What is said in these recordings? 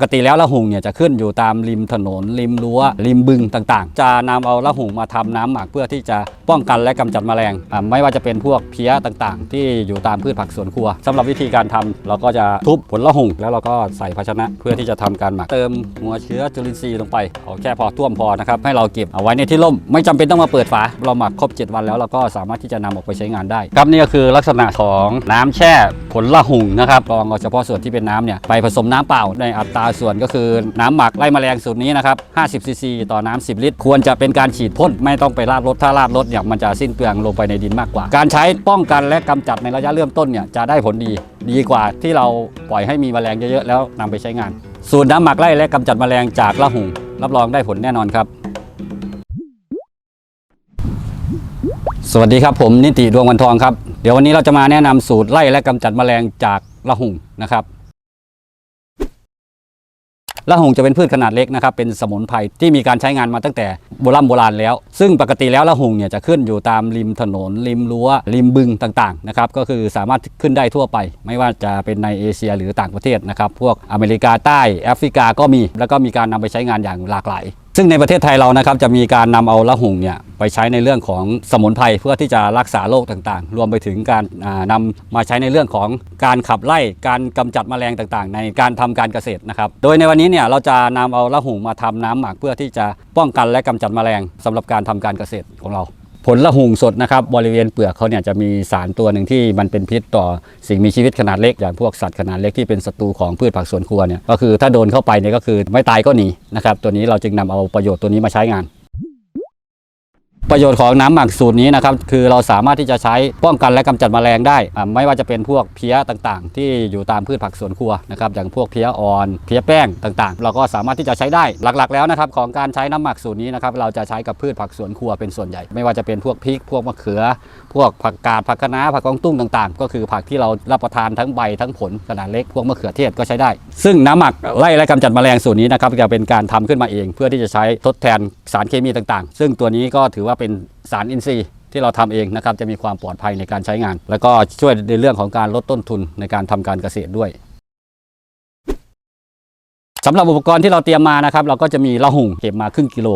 ปกติแล้วละหุงเนี่ยจะขึ้นอยู่ตามริมถนน ริมรั้ว ริมบึงต่างๆ จะนำเอาละหุงมาทำน้ำหมักเพื่อที่จะป้องกันและกำจัดแมลง ไม่ว่าจะเป็นพวกเพี้ยต่างๆ ที่อยู่ตามพืชผักสวนครัวสำหรับวิธีการทำเราก็จะทุบผลละหุงแล้วเราก็ใส่ภาชนะเพื่อที่จะทำการหมักเติมหัวเชื้อจุลินทรีย์ลงไปเอาแค่พอท่วมพอนะครับให้เราเก็บเอาไว้ในที่ร่ม ไม่จำเป็นต้องมาเปิดฝาเราหมักครบ 7 วันแล้วเราก็สามารถที่จะนำออกไปใช้งานได้ครับนี่ก็คือลักษณะของน้ำแช่ผลละหุงนะครับกรองเอาเฉพาะส่วนที่เป็นน้ำเนี่ยไปผสมน้ำเปล่าในอัตราส่วนก็คือน้ำหมักไล่แมลงสูตรนี้นะครับ 50ซีซีต่อน้ำ10 ลิตร ควรจะเป็นการฉีดพ่นไม่ต้องไปราดรถถ้าราดรถเนี่ยมันจะสิ้นเปลืองลงไปในดินมากกว่า การใช้ป้องกันและกำจัดในระยะเริ่มต้นเนี่ยจะได้ผลดีดีกว่าที่เราปล่อยให้มีแมลงเยอะๆแล้วนำไปใช้งาน สูตรน้ำหมักไล่และกำจัดแมลงจากละหุงรับรองได้ผลแน่นอนครับสวัสดีครับผมนิติดวงวันทองครับ เดี๋ยววันนี้เราจะมาแนะนำสูตรไล่และกำจัดแมลงจากละหุงนะครับ ละหงจะเป็นพืชขนาดเล็กนะครับเป็นสมุนไพรที่มีการใช้งานมาตั้งแต่โบราณโบราณแล้ว ซึ่งปกติแล้วละหงเนี่ยจะขึ้นอยู่ตามริมถนน ริมรั้ว ริมบึงต่างๆนะครับก็คือสามารถขึ้นได้ทั่วไป ไม่ว่าจะเป็นในเอเชียหรือต่างประเทศนะครับพวกอเมริกาใต้แอฟริกาก็มี แล้วก็มีการนำไปใช้งานอย่างหลากหลาย ซึ่งในประเทศไทยเรานะครับจะมีการนำเอาละหุ่งเนี่ยไปใช้ในเรื่องของสมุนไพรเพื่อที่จะรักษาโรคต่างๆ รวมไปถึงการนำนำมาใช้ในเรื่องของการขับไล่การกำจัดแมลงต่างๆ ในการทำการเกษตรนะครับ โดยในวันนี้เนี่ยเราจะนำเอาละหุ่งมาทำน้ำหมักเพื่อที่จะป้องกันและกำจัดแมลงสำหรับการทำการเกษตรของเรา ผลละหุงสดนะครับบริเวณเปลือกเขาเนี่ยจะมีสารตัวหนึ่งที่มันเป็นพิษต่อสิ่งมีชีวิตขนาดเล็กอย่างพวกสัตว์ขนาดเล็กที่เป็นศัตรูของพืชผักสวนครัวเนี่ยก็คือถ้าโดนเข้าไปเนี่ยก็คือไม่ตายก็หนีนะครับตัวนี้เราจึงนำเอาประโยชน์ตัวนี้มาใช้งาน ประโยชน์ของน้ำหมักสูตรนี้นะครับคือเราสามารถที่จะใช้ป้องกันและกำจัดแมลงได้ ไม่ว่าจะเป็นพวกเพี้ยต่างๆ ที่อยู่ตามพืชผักสวนครัวนะครับอย่างพวกเพี้ยอ่อนเพี้ยแป้งต่างๆ เราก็สามารถที่จะใช้ได้หลักๆ แล้วนะครับของการใช้น้ำหมักสูตรนี้นะครับเราจะใช้กับพืชผักสวนครัวเป็นส่วนใหญ่ ไม่ว่าจะเป็นพวกพริกพวกมะเขือพวกผักกาดผักคะน้าผักกองตุ้งต่างๆ ก็คือผักที่เรารับประทานทั้งใบทั้งผลขนาดเล็กพวกมะเขือเทศก็ใช้ได้ ซึ่งน้ำหมักไล่และกำจัดแมลงสูตรนี้นะครับจะเป็นการทำขึ้นมาเอง เพื่อที่จะใช้ทดแทนสารเคมีต่างๆ ซึ่งตัวนี้ก็ถือว่าเป็นสารอินทรีย์ที่เราทำเองนะครับจะมีความปลอดภัยในการใช้งาน แล้วก็ช่วยในเรื่องของการลดต้นทุนในการทำการเกษตรด้วยสำหรับอุปกรณ์ที่เราเตรียมมานะครับเราก็จะมีละหุ่งเก็บมาครึ่งกิโล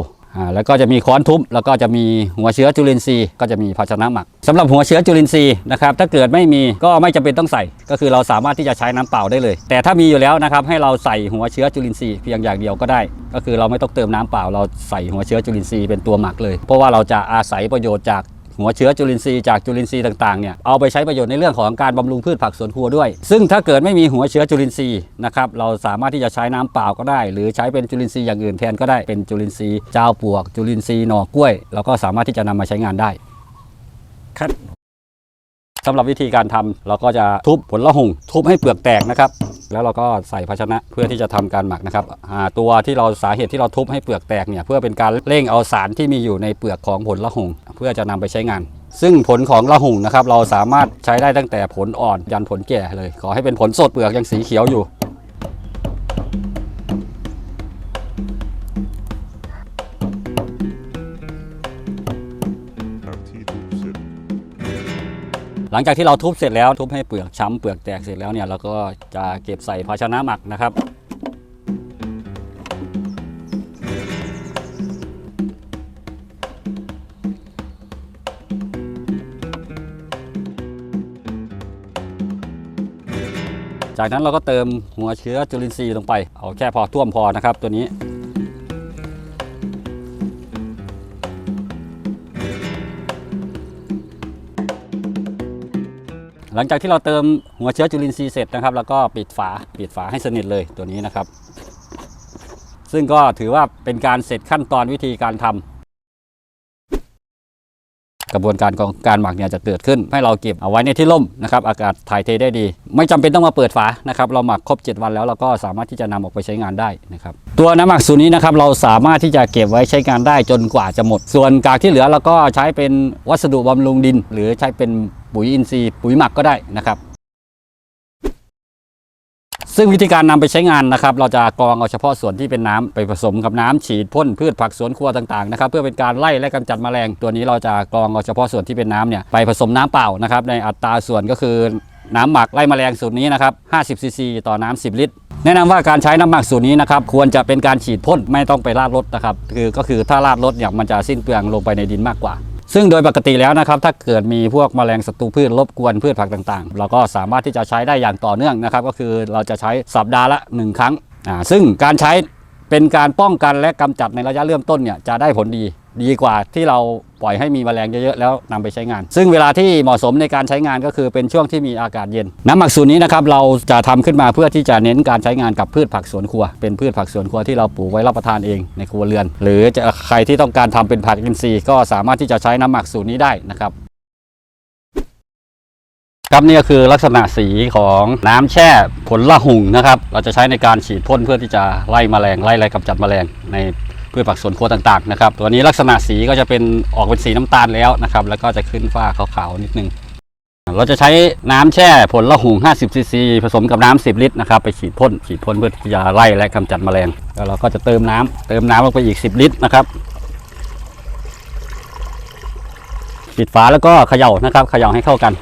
แล้วก็จะมีค้อนทุบแล้วก็จะมีหัวเชื้อจุลินทรีย์ก็จะมีภาชนะหมักสำหรับหัวเชื้อจุลินทรีย์นะครับถ้าเกิดไม่มีก็ไม่จำเป็นต้องใส่ ก็คือเราสามารถที่จะใช้น้ำเปล่าได้เลย แต่ถ้ามีอยู่แล้วนะครับให้เราใส่หัวเชื้อจุลินทรีย์เพียงอย่างเดียวก็ได้ ก็คือเราไม่ต้องเติมน้ำเปล่า เราใส่หัวเชื้อจุลินทรีย์เป็นตัวหมักเลย เพราะว่าเราจะอาศัยประโยชน์จาก หัวเชื้อจุลินทรีย์จากจุลินทรีย์ต่างๆเนี่ยเอาไปใช้ประโยชน์ในเรื่องของการบำรุงพืชผักสวนครัวด้วย ซึ่งถ้าเกิดไม่มีหัวเชื้อจุลินทรีย์นะครับเราสามารถที่จะใช้น้ำเปล่าก็ได้ หรือใช้เป็นจุลินทรีย์อย่างอื่นแทนก็ได้เป็นจุลินทรีย์เจ้าปวก จุลินทรีย์หน่อกล้วยเราก็สามารถที่จะนำมาใช้งานได้ ครับ สำหรับวิธีการทำเราก็จะทุบผลละหงทุบให้เปลือกแตกนะครับ แล้วเราก็ใส่ภาชนะเพื่อที่จะทำการหมักนะครับตัวที่เราสาเหตุที่เราทุบให้เปลือกแตกเนี่ยเพื่อเป็นการเร่งเอาสารที่มีอยู่ในเปลือกของผลละหงเพื่อจะนำไปใช้งาน ซึ่งผลของละหุงนะครับเราสามารถใช้ได้ตั้งแต่ผลอ่อนยันผลแก่เลย ขอให้เป็นผลสดเปลือกยังสีเขียวอยู่ หลังจากที่เราทุบเสร็จแล้วทุบให้เปลือกช้ำเปลือกแตกเสร็จแล้วเนี่ยเราก็จะเก็บใส่ภาชนะหมักนะครับจากนั้นเราก็เติมหัวเชื้อจุลินทรีย์ลงไป เอาแค่พอท่วมพอนะครับตัวนี้ หลังจากที่เราเติมหัวเชื้อจุลินทรีย์เสร็จนะครับแล้วก็ปิดฝาปิดฝาให้สนิทเลยตัวนี้นะครับ ซึ่งก็ถือว่าเป็นการเสร็จขั้นตอนวิธีการทำกระบวนการของการหมักเนี่ยจะเกิดขึ้น ให้เราเก็บเอาไว้ในที่ร่มนะครับอากาศถ่ายเทได้ดี ไม่จำเป็นต้องมาเปิดฝานะครับเราหมักครบ 7 วันแล้วเราก็สามารถที่จะนำออกไปใช้งานได้นะครับตัวน้ำหมักสูตรนี้นะครับเราสามารถที่จะเก็บไว้ใช้งานได้จนกว่าจะหมด ส่วนกากที่เหลือเราก็ใช้เป็นวัสดุบำรุงดิน หรือใช้เป็น ปุ๋ยอินทรีย์ปุ๋ยหมักก็ได้นะครับ ซึ่งวิธีการนำไปใช้งานนะครับ เราจะกรองเอาเฉพาะส่วนที่เป็นน้ำไปผสมกับน้ำฉีดพ่นพืชผักสวนครัวต่างๆนะครับ เพื่อเป็นการไล่และกำจัดแมลงตัวนี้เราจะกรองเอาเฉพาะส่วนที่เป็นน้ำเนี่ยไปผสมน้ำเปล่านะครับในอัตราส่วนก็คือน้ำหมักไล่แมลงสูตรนี้นะครับ50ซีซีต่อน้ำ10 ลิตร แนะนำว่าการใช้น้ำหมักสูตรนี้นะครับควรจะเป็นการฉีดพ่นไม่ต้องไปราดรถนะครับคือก็คือถ้าราดรถเนี่ยมันจะสิ้นเปลืองลงไปในดินมากกว่า ซึ่งโดยปกติแล้วนะครับถ้าเกิดมีพวกแมลงศัตรูพืชรบกวนพืชผักต่างๆ เราก็สามารถที่จะใช้ได้อย่างต่อเนื่องนะครับก็คือเราจะใช้สัปดาห์ละ 1 ครั้งอ่าซึ่งการใช้เป็นการป้องกันและกำจัดในระยะเริ่มต้นเนี่ยจะได้ผลดีดีกว่าที่เรา ปล่อยให้มีแมลงเยอะๆแล้วนำไปใช้งาน ซึ่งเวลาที่เหมาะสมในการใช้งานก็คือเป็นช่วงที่มีอากาศเย็น น้ำหมักสูตรนี้นะครับเราจะทำขึ้นมาเพื่อที่จะเน้นการใช้งานกับพืชผักสวนครัว เป็นพืชผักสวนครัวที่เราปลูกไว้รับประทานเองในครัวเรือน หรือจะใครที่ต้องการทำเป็นผักอินทรีย์ก็สามารถที่จะใช้น้ำหมักสูตรนี้ได้นะครับครับนี่ก็คือลักษณะสีของน้ำแช่ผลละหุ่งนะครับ เราจะใช้ในการฉีดพ่นเพื่อที่จะไล่แมลงไล่ไล่กำจัดแมลงใน พืชผักสวนครัวต่างๆนะครับตัวนี้ลักษณะสีก็จะเป็นออกเป็นสีน้ำตาลแล้วนะครับแล้วก็จะขึ้นฝ้าขาวๆนิดนึงเราจะใช้น้ำแช่ผลละหุง 50 ซีซีผสมกับน้ำ10 ลิตรนะครับไปฉีดพ่นฉีดพ่นเพื่อที่จะไล่และกำจัดแมลงแล้วเราก็จะเติมน้ำเติมน้ำลงไปอีก 10 ลิตรนะครับปิดฝาแล้วก็เขย่านะครับเขย่าให้เข้ากัน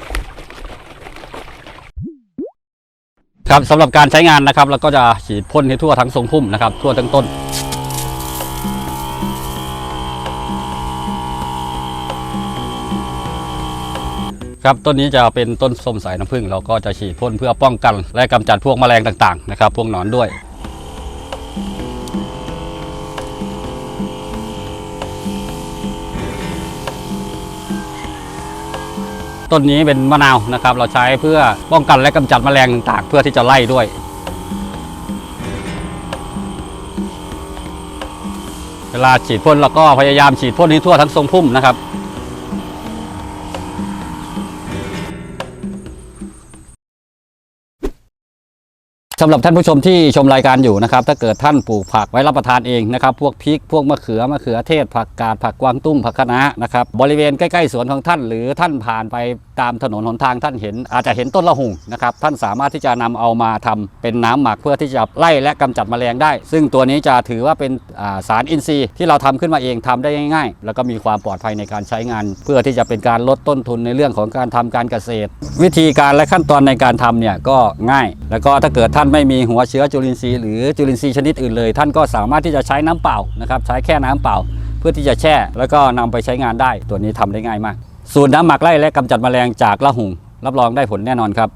ครับสำหรับการใช้งานนะครับเราก็จะฉีดพ่นให้ทั่วทั้งทรงพุ่มนะครับทั่วทั้งต้น ครับต้นนี้จะเป็นต้นส้มสายน้ำผึ้งเราก็จะฉีดพ่นเพื่อป้องกัน และกำจัดพวกแมลงต่างๆนะครับพวกหนอนด้วยต้นนี้เป็นมะนาวนะครับ เราใช้เพื่อป้องกันและกำจัดแมลงต่างๆ เพื่อที่จะไล่ด้วย เวลาฉีดพ่นเราก็พยายามฉีดพ่นให้ทั่วทั้งทรงพุ่มนะครับ สำหรับท่านผู้ชมที่ชมรายการอยู่นะครับ ถ้าเกิดท่านปลูกผักไว้รับประทานเองนะครับพวกพริกพวกมะเขือมะเขือเทศผักกาดผักกวางตุ้งผักคะน้านะครับบริเวณใกล้ๆสวนของท่าน หรือท่านผ่านไปตามถนนหนทางท่านเห็น อาจจะเห็นต้นละหุ่งนะครับท่านสามารถที่จะนำเอามาทำเป็นน้ำหมักเพื่อที่จะไล่และกำจัดแมลงได้ ซึ่งตัวนี้จะถือว่าเป็นาสารอินทรีย์ที่เราทำขึ้นมาเองทำได้ง่ายๆ แล้วก็มีความปลอดภัยในการใช้งาน เพื่อที่จะเป็นการลดต้นทุนในเรื่องของการทำการเกษตร วิธีการและขั้นตอนในการทำเนี่ยก็ง่าย แล้วก็ถ้าเกิดท่านไม่มีหัวเชื้อจุลินทรีย์หรือจุลินทรีย์ชนิดอื่นเลย ท่านก็สามารถที่จะใช้น้ำเปล่านะครับใช้แค่น้ำเปล่า เพื่อที่จะแช่ แล้วก็นำไปใช้งานได้ ตัวนี้ทำได้ง่ายมาก สูตรน้ำหมักไล่และกำจัดแมลงจากละหุงรับรองได้ผลแน่นอนครับ